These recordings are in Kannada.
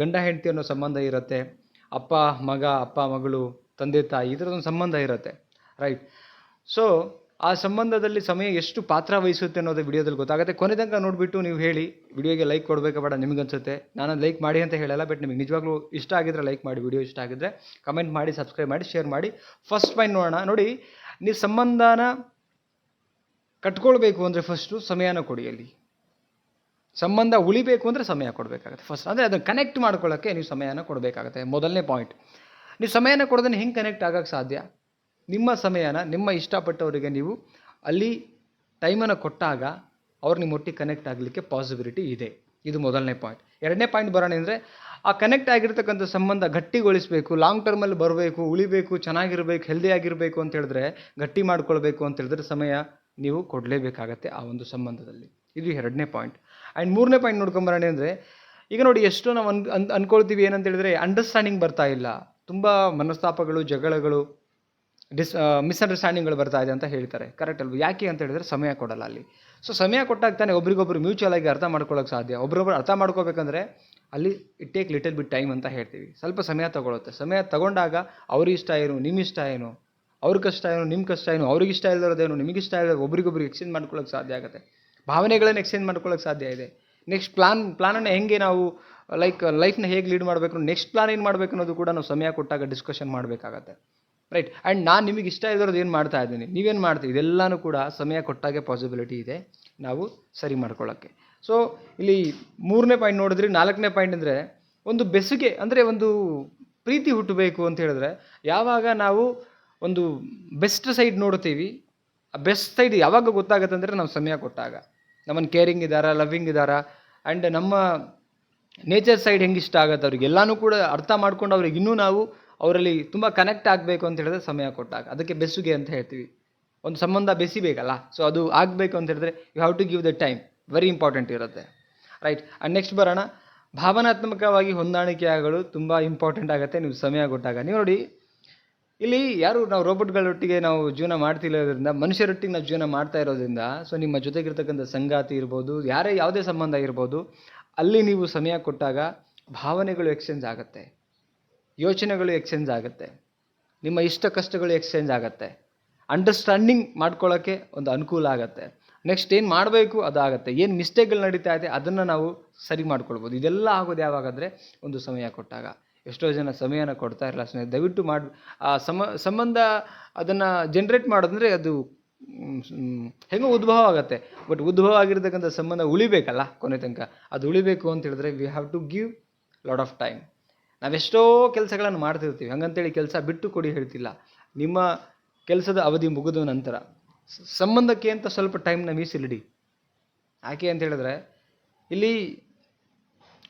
ಗಂಡ ಹೆಂಡತಿ ಅನ್ನೋ ಸಂಬಂಧ ಇರುತ್ತೆ, ಅಪ್ಪ, ಮಗ, ಅಪ್ಪ, ಮಗಳು, ತಂದೆ, ತಾಯಿ ಈ ಥರದೊಂದು ಸಂಬಂಧ ಇರುತ್ತೆ ರೈಟ್ ಸೊ ಆ ಸಂಬಂಧದಲ್ಲಿ ಸಮಯ ಎಷ್ಟು ಪಾತ್ರ ವಹಿಸುತ್ತೆ ಅನ್ನೋದು ವಿಡಿಯೋದಲ್ಲಿ ಗೊತ್ತಾಗುತ್ತೆ. ಕೊನೆ ತನಕ ನೋಡಿಬಿಟ್ಟು ನೀವು ಹೇಳಿ, ವಿಡಿಯೋಗೆ ಲೈಕ್ ಕೊಡಬೇಕಾ ಬೇಡ, ನಿಮ್ಗೆ ಅನ್ಸುತ್ತೆ. ನಾನು ಲೈಕ್ ಮಾಡಿ ಅಂತ ಹೇಳಲ್ಲ ಬಟ್ ನಿಮಗೆ ನಿಜವಾಗ್ಲೂ ಇಷ್ಟ ಆಗಿದ್ರೆ ಲೈಕ್ ಮಾಡಿ, ವಿಡಿಯೋ ಇಷ್ಟ ಆಗಿದ್ರೆ ಕಮೆಂಟ್ ಮಾಡಿ ಸಬ್ಸ್ಕ್ರೈಬ್ ಮಾಡಿ ಶೇರ್ ಮಾಡಿ. ಫಸ್ಟ್ ಪಾಯಿಂಟ್ ನೋಡೋಣ. ನೋಡಿ, ನೀವು ಸಂಬಂಧನ ಕಟ್ಕೊಳ್ಬೇಕು ಅಂದರೆ ಫಸ್ಟು ಸಮಯನ ಕೊಡಿ ಅಲ್ಲಿ. ಸಂಬಂಧ ಉಳಿಬೇಕು ಅಂದರೆ ಸಮಯ ಕೊಡಬೇಕಾಗುತ್ತೆ. ಫಸ್ಟ್ ಅಂದರೆ ಅದನ್ನು ಕನೆಕ್ಟ್ ಮಾಡ್ಕೊಳ್ಳೋಕ್ಕೆ ನೀವು ಸಮಯನ ಕೊಡಬೇಕಾಗುತ್ತೆ. ಮೊದಲನೇ ಪಾಯಿಂಟ್ ನೀವು ಸಮಯನ ಕೊಡೋದನ್ನು ಹೆಂಗೆ ಕನೆಕ್ಟ್ ಆಗೋಕ್ಕೆ ಸಾಧ್ಯ? ನಿಮ್ಮ ಸಮಯನ, ನಿಮ್ಮ ಇಷ್ಟಪಟ್ಟವರಿಗೆ ನೀವು ಅಲ್ಲಿ ಟೈಮನ್ನು ಕೊಟ್ಟಾಗ ಅವ್ರು ನಿಮ್ಮ ಒಟ್ಟಿಗೆ ಕನೆಕ್ಟ್ ಆಗಲಿಕ್ಕೆ ಪಾಸಿಬಿಲಿಟಿ ಇದೆ. ಇದು ಮೊದಲನೇ ಪಾಯಿಂಟ್ ಎರಡನೇ ಪಾಯಿಂಟ್ ಬರೋಣ ಅಂದರೆ ಆ ಕನೆಕ್ಟ್ ಆಗಿರ್ತಕ್ಕಂಥ ಸಂಬಂಧ ಗಟ್ಟಿಗೊಳಿಸಬೇಕು ಲಾಂಗ್ ಟರ್ಮಲ್ಲಿ ಬರಬೇಕು, ಉಳಿಬೇಕು, ಚೆನ್ನಾಗಿರಬೇಕು ಹೆಲ್ದಿ ಆಗಿರಬೇಕು ಅಂತ ಹೇಳಿದ್ರೆ, ಗಟ್ಟಿ ಮಾಡ್ಕೊಳ್ಬೇಕು ಅಂತ ಹೇಳಿದ್ರೆ ಸಮಯ ನೀವು ಕೊಡಲೇಬೇಕಾಗತ್ತೆ ಆ ಒಂದು ಸಂಬಂಧದಲ್ಲಿ. ಇದು ಎರಡನೇ ಪಾಯಿಂಟ್ ಆ್ಯಂಡ್ ಮೂರನೇ ಪಾಯಿಂಟ್ ನೋಡ್ಕೊಂಬರೋಣ ಅಂದರೆ, ಈಗ ನೋಡಿ ಎಷ್ಟು ನಾವು ಅನ್ ಅನ್, ಅನ್ಕೊಳ್ತೀವಿ ಏನಂತ ಹೇಳಿದ್ರೆ ಅಂಡರ್ಸ್ಟ್ಯಾಂಡಿಂಗ್ ಬರ್ತಾ ಇಲ್ಲ. ತುಂಬ ಮನಸ್ತಾಪಗಳು, ಜಗಳಗಳು ಡಿಸ್ ಮಿಸ್ಅಂಡರ್ಸ್ಟ್ಯಾಂಡಿಂಗ್ಗಳು ಬರ್ತಾ ಇದೆ ಅಂತ ಹೇಳ್ತಾರೆ. ಕರೆಕ್ಟ್ ಅಲ್ವ? ಯಾಕೆ ಅಂತ ಹೇಳಿದ್ರೆ ಸಮಯ ಕೊಡಲ್ಲ ಅಲ್ಲಿ. ಸೊ ಸಮಯ ಕೊಟ್ಟಾಗ ತಾನೆ ಒಬ್ರಿಗೊಬ್ರು ಮ್ಯೂಚುವಲ್ ಆಗಿ ಅರ್ಥ ಮಾಡ್ಕೊಳ್ಳೋಕೆ ಸಾಧ್ಯ. ಒಬ್ರೊಬ್ರು ಅರ್ಥ ಮಾಡ್ಕೋಬೇಕಂದ್ರೆ ಅಲ್ಲಿ it take little bit time ಅಂತ ಹೇಳ್ತೀವಿ. ಸ್ವಲ್ಪ ಸಮಯ ತಗೊಳುತ್ತೆ. ಸಮಯ ತಗೊಂಡಾಗ ಅವ್ರ ಇಷ್ಟ ಏನು ನಿಮ್ಮ ಇಷ್ಟ ಏನು? ಅವ್ರ ಕಷ್ಟ ಏನು ನಿಮ್ಮ ಕಷ್ಟ ಏನು, ಅವ್ರಿಗೆ ಇಷ್ಟ ಇಲ್ಲದೇನು ನಿಮಗೆ ಇಷ್ಟ ಇಲ್ಲದ ಒಬ್ರಿಗೊಬ್ರಿಗೆ ಎಕ್ಸ್ಚೇಂಜ್ ಮಾಡ್ಕೊಳ್ಳೋಕೆ ಸಾಧ್ಯ ಆಗುತ್ತೆ. ಭಾವನೆಗಳನ್ನು ಎಕ್ಸ್ಚೇಂಜ್ ಮಾಡ್ಕೊಳ್ಳೋಕೆ ಸಾಧ್ಯ ಇದೆ. ನೆಕ್ಸ್ಟ್ ಪ್ಲಾನ್ ಪ್ಲಾನನ್ನು ಹೆಂಗೆ ನಾವು ಲೈಕ್ ಲೈಫ್ನ ಹೇಗೆ ಲೀಡ್ ಮಾಡಬೇಕು ನೆಕ್ಸ್ಟ್ ಪ್ಲಾನ್ ಏನು ಮಾಡಬೇಕು ಅನ್ನೋದು ಕೂಡ ನಾವು ಸಮಯ ಕೊಟ್ಟಾಗ ಡಿಸ್ಕಷನ್ ಮಾಡಬೇಕಾಗತ್ತೆ. ರೈಟ್ ಆ್ಯಂಡ್ ನಾನು ನಿಮಗೆ ಇಷ್ಟ ಇರೋದು ಏನು ಮಾಡ್ತಾ ಇದ್ದೀನಿ? ನೀವೇನು ಮಾಡ್ತೀವಿ ಇದೆಲ್ಲನೂ ಕೂಡ ಸಮಯ ಕೊಟ್ಟಾಗೆ ಪಾಸಿಬಿಲಿಟಿ ಇದೆ ನಾವು ಸರಿ ಮಾಡ್ಕೊಳ್ಳೋಕ್ಕೆ ಸೊ ಇಲ್ಲಿ ಮೂರನೇ ಪಾಯಿಂಟ್ ನೋಡಿದ್ರೆ, ನಾಲ್ಕನೇ ಪಾಯಿಂಟ್ ಅಂದರೆ ಒಂದು ಬೆಸುಗೆ, ಅಂದರೆ ಒಂದು ಪ್ರೀತಿ ಹುಟ್ಟಬೇಕು ಅಂತ ಹೇಳಿದ್ರೆ, ಯಾವಾಗ ನಾವು ಒಂದು ಬೆಸ್ಟ್ ಸೈಡ್ ನೋಡ್ತೀವಿ ಆ ಬೆಸ್ಟ್ ಸೈಡ್ ಯಾವಾಗ ಗೊತ್ತಾಗುತ್ತೆ ಅಂದರೆ ನಾವು ಸಮಯ ಕೊಟ್ಟಾಗ. ನಮ್ಮನ್ನು ಕೇರಿಂಗ್ ಇದ್ದಾರಾ ಲವ್ವಿಂಗ್ ಇದ್ದಾರಾ ಆ್ಯಂಡ್ ನಮ್ಮ ನೇಚರ್ ಸೈಡ್ ಹೆಂಗೆ ಇಷ್ಟ ಆಗುತ್ತೆ ಅವ್ರಿಗೆ. ಕೂಡ ಅರ್ಥ ಮಾಡ್ಕೊಂಡು ಅವ್ರಿಗೆ ಇನ್ನೂ ನಾವು ಅವರಲ್ಲಿ ತುಂಬ ಕನೆಕ್ಟ್ ಆಗಬೇಕು ಅಂತ ಹೇಳಿದ್ರೆ ಸಮಯ ಕೊಟ್ಟಾಗ. ಅದಕ್ಕೆ ಬೆಸುಗೆ ಅಂತ ಹೇಳ್ತೀವಿ. ಒಂದು ಸಂಬಂಧ ಬೆಸಿಬೇಕಲ್ಲ. ಸೊ ಅದು ಆಗಬೇಕು ಅಂತ ಹೇಳಿದ್ರೆ you have to give the time very important ಇರುತ್ತೆ. ರೈಟ್ ಆ್ಯಂಡ್ ನೆಕ್ಸ್ಟ್ ಬರೋಣ. ಭಾವನಾತ್ಮಕವಾಗಿ ಹೊಂದಾಣಿಕೆ ಆಗಲು ತುಂಬ ಇಂಪಾರ್ಟೆಂಟ್ ಆಗುತ್ತೆ. ನೀವು ಸಮಯ ಕೊಟ್ಟಾಗ. ನೀವು ನೋಡಿ ಇಲ್ಲಿ ಯಾರು ನಾವು ರೋಬೋಟ್ಗಳೊಟ್ಟಿಗೆ ನಾವು ಜೀವನ ಮಾಡ್ತಿರೋದ್ರಿಂದ, ಮನುಷ್ಯರೊಟ್ಟಿಗೆ ನಾವು ಜೀವನ ಮಾಡ್ತಾ ಇರೋದ್ರಿಂದ ಸೊ ನಿಮ್ಮ ಜೊತೆಗಿರ್ತಕ್ಕಂಥ ಸಂಗಾತಿ ಇರ್ಬೋದು, ಯಾರೇ ಯಾವುದೇ ಸಂಬಂಧ ಇರ್ಬೋದು, ಅಲ್ಲಿ ನೀವು ಸಮಯ ಕೊಟ್ಟಾಗ ಭಾವನೆಗಳು ಎಕ್ಸ್ಚೇಂಜ್ ಆಗುತ್ತೆ, ಯೋಚನೆಗಳು ಎಕ್ಸ್ಚೇಂಜ್ ಆಗುತ್ತೆ, ನಿಮ್ಮ ಇಷ್ಟ ಕಷ್ಟಗಳು ಎಕ್ಸ್ಚೇಂಜ್ ಆಗುತ್ತೆ ಅಂಡರ್ಸ್ಟ್ಯಾಂಡಿಂಗ್ ಮಾಡ್ಕೊಳ್ಳೋಕ್ಕೆ ಒಂದು ಅನುಕೂಲ ಆಗುತ್ತೆ. ನೆಕ್ಸ್ಟ್ ಏನು ಮಾಡಬೇಕು ಅದಾಗುತ್ತೆ ಏನು ಮಿಸ್ಟೇಕ್ಗಳು ನಡೀತಾ ಇದೆ ಅದನ್ನು ನಾವು ಸರಿ ಮಾಡ್ಕೊಳ್ಬೋದು. ಇದೆಲ್ಲ ಆಗೋದು ಯಾವಾಗಾದರೆ ಒಂದು ಸಮಯ ಕೊಟ್ಟಾಗ. ಎಷ್ಟೋ ಜನ ಸಮಯನ ಕೊಡ್ತಾ ಇರಲ್ಲ ಸ್ನೇಹಿತರೆ ದಯವಿಟ್ಟು ಮಾಡಿ, ಆ ಸಮ, ಸಂಬಂಧ ಅದನ್ನು ಜನ್ರೇಟ್ ಮಾಡೋದಂದರೆ ಅದು ಹೆಂಗೋ ಉದ್ಭವ ಆಗುತ್ತೆ. ಬಟ್ ಉದ್ಭವ ಆಗಿರ್ತಕ್ಕಂಥ ಸಂಬಂಧ ಉಳಿಬೇಕಲ್ಲ ಕೊನೆ ತನಕ. ಅದು ಉಳಿಬೇಕು ಅಂತ ಹೇಳಿದ್ರೆ we have to give lot of time ನಾವೆಷ್ಟೋ ಕೆಲಸಗಳನ್ನು ಮಾಡ್ತಿರ್ತೀವಿ. ಹಂಗಂತೇಳಿ ಕೆಲಸ ಬಿಟ್ಟು ಕೊಡಿ ಹೇಳ್ತಿಲ್ಲ. ನಿಮ್ಮ ಕೆಲಸದ ಅವಧಿ ಮುಗಿದ ನಂತರ ಸಂಬಂಧಕ್ಕೆ ಅಂತ ಸ್ವಲ್ಪ ಟೈಮ್ನ ಮೀಸಲಿಡಿ ಯಾಕೆ ಅಂತ ಹೇಳಿದ್ರೆ ಇಲ್ಲಿ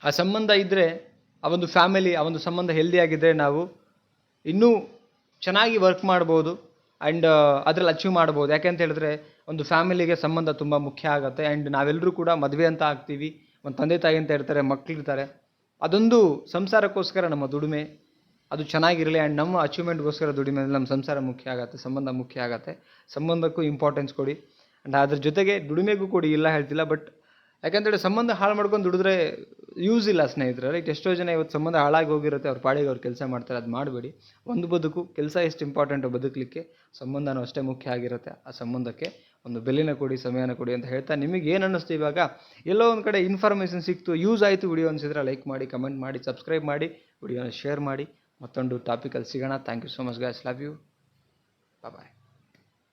ಆ ಸಂಬಂಧ ಇದ್ದರೆ ಆ ಒಂದು ಫ್ಯಾಮಿಲಿ ಆ ಒಂದು ಸಂಬಂಧ ಹೆಲ್ದಿಯಾಗಿದ್ದರೆ ನಾವು ಇನ್ನೂ ಚೆನ್ನಾಗಿ ವರ್ಕ್ ಮಾಡ್ಬೋದು ಆ್ಯಂಡ್ ಅದರಲ್ಲಿ ಅಚೀವ್ ಮಾಡ್ಬೋದು. ಯಾಕೆ ಅಂತ ಹೇಳಿದ್ರೆ ಒಂದು ಫ್ಯಾಮಿಲಿಗೆ ಸಂಬಂಧ ತುಂಬ ಮುಖ್ಯ ಆಗುತ್ತೆ ಆ್ಯಂಡ್ ನಾವೆಲ್ಲರೂ ಕೂಡ ಮದುವೆ ಅಂತ ಆಗ್ತೀವಿ. ಒಂದು ತಂದೆ ತಾಯಿ ಅಂತ ಇರ್ತಾರೆ ಮಕ್ಕಳಿರ್ತಾರೆ ಅದೊಂದು ಸಂಸಾರಕ್ಕೋಸ್ಕರ ನಮ್ಮ ದುಡಿಮೆ. ಅದು ಚೆನ್ನಾಗಿರಲಿ ಆ್ಯಂಡ್ ನಮ್ಮ ಅಚೀವ್ಮೆಂಟ್ಗೋಸ್ಕರ ದುಡಿಮೆ ನಮ್ಮ ಸಂಸಾರ ಮುಖ್ಯ ಆಗುತ್ತೆ, ಸಂಬಂಧ ಮುಖ್ಯ ಆಗುತ್ತೆ. ಸಂಬಂಧಕ್ಕೂ ಇಂಪಾರ್ಟೆನ್ಸ್ ಕೊಡಿ. ಆ್ಯಂಡ್ ಅದ್ರ ಜೊತೆಗೆ ದುಡಿಮೆಗೂ ಕೊಡಿ, ಇಲ್ಲ ಹೇಳ್ತಿಲ್ಲ ಬಟ್ ಯಾಕಂತೇಳಿ ಸಂಬಂಧ ಹಾಳು ಮಾಡ್ಕೊಂಡು ದುಡಿದ್ರೆ ಯೂಸ್ ಇಲ್ಲ ಸ್ನೇಹಿತರೆ ರೈಟ್ ಎಷ್ಟೋ ಜನ ಇವತ್ತು ಸಂಬಂಧ ಹಾಳಾಗಿ ಹೋಗಿರುತ್ತೆ, ಅವ್ರ ಪಾಡಿಗೆ ಅವ್ರು ಕೆಲಸ ಮಾಡ್ತಾರೆ, ಅದು ಮಾಡಬೇಡಿ. ಒಂದು ಬದುಕು, ಕೆಲಸ ಎಷ್ಟು ಇಂಪಾರ್ಟೆಂಟು ಬದುಕಲಿಕ್ಕೆ ಸಂಬಂಧನೂ ಅಷ್ಟೇ ಮುಖ್ಯ ಆಗಿರುತ್ತೆ. ಆ ಸಂಬಂಧಕ್ಕೆ ಒಂದು ಬೆಲೆನ ಕೊಡಿ, ಸಮಯನ ಕೊಡಿ ಅಂತ ಹೇಳ್ತಾ ನಿಮಗೆ ಏನು ಅನ್ನಿಸ್ತು ಇವಾಗ? ಎಲ್ಲೋ ಒಂದು ಕಡೆ ಇನ್ಫಾರ್ಮೇಷನ್ ಸಿಕ್ತು ಯೂಸ್ ಆಯಿತು ವಿಡಿಯೋ ಅನಿಸಿದ್ರೆ ಲೈಕ್ ಮಾಡಿ ಕಮೆಂಟ್ ಮಾಡಿ ಸಬ್ಸ್ಕ್ರೈಬ್ ಮಾಡಿ, ವಿಡಿಯೋನ ಶೇರ್ ಮಾಡಿ. ಮತ್ತೊಂದು ಟಾಪಿಕಲ್ಲಿ ಸಿಗೋಣ. Thank you so much guys love you bye